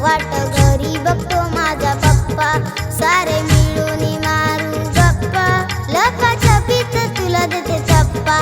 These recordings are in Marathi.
वाट घरी बघतो माझा पप्पा. सारे मिळून मारू गप्पा. लपा छपीत तुला देते चप्पा.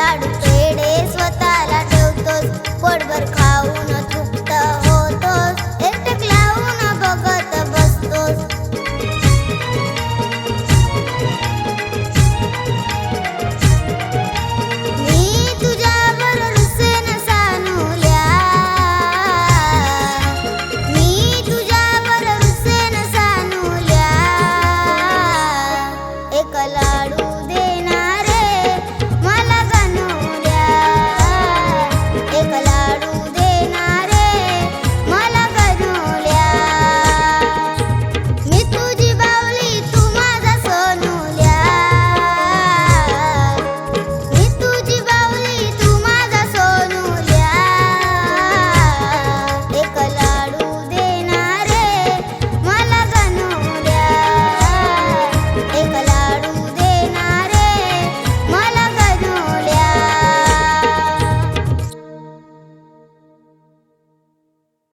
கொண்டாடும்